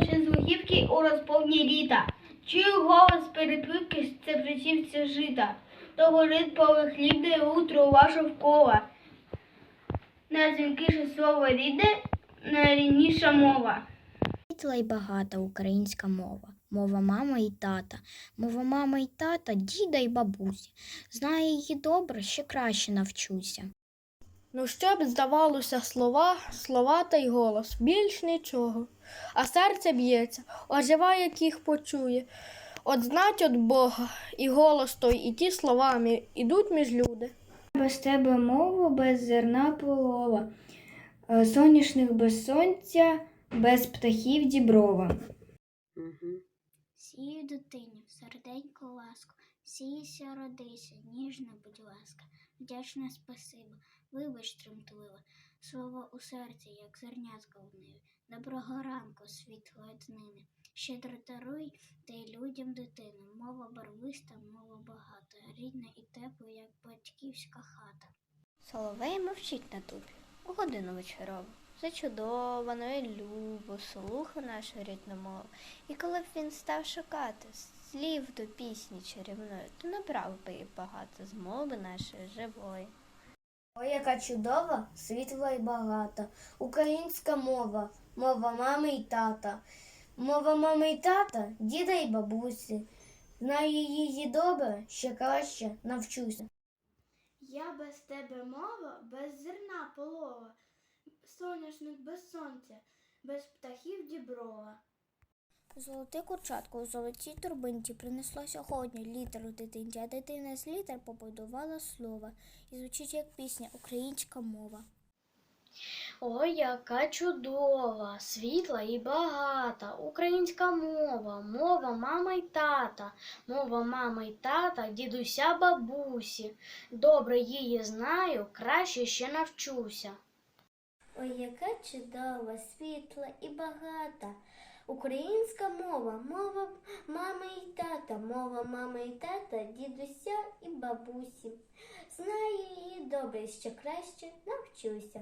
З лугівки у розповні літа. Чую голос перепивки це птицівця жита. То горить поле хліб, де утро ваша вкола. Найдзвінкіше слово рідне, найрідніша мова. Світла й багата українська мова, мова мами і тата, мова мами і тата, діда й бабусі. Знаю її добре, ще краще навчуся. Ну, щоб здавалося слова, слова та й голос, більш нічого. А серце б'ється, оживає, як їх почує. От знать от Бога, і голос той, і ті словами ідуть між люди. Без тебе мова, без зерна полова, е, соняшник без сонця, без птахів діброва. Сію дитині, серденько ласку, сійся, родися, ніжна, будь ласка, вдячна спасибо, вибач тремтливо, слово у серці, як зернятка в ниві. Доброго ранку, світлої днини. Щедро даруй ти людям дитину, мова барвиста, мова багата, рідна і тепла, як батьківська хата. Соловей мовчить на тупі, у годину вечорову. Зачудовано і любо слуха нашу рідну мову. І коли б він став шукати слів до пісні чарівної, то набрав би і багато з мови нашої живої. Ой, яка чудова, світла і багата. Українська мова, мова мами і тата. Мова мами і тата, діда і бабусі. Знаю її добре, ще краще навчуся. Я без тебе мова, без зерна полова, соняшник без сонця, без птахів діброва. Золоте курчатко у золотій турбинці принесло сьогодні літеру дитинці, а дитина з літер побудувала слово. І звучить як пісня українська мова. Ой, яка чудова, світла і багата, українська мова, мова мама й тата, мова мама й тата, дідуся бабусі. Добре її знаю, краще ще навчуся. Ой, яка чудова, світла і багата. Українська мова, мова мами і тата, мова мами і тата, дідуся і бабусі. Знаю її добре, ще краще навчуся.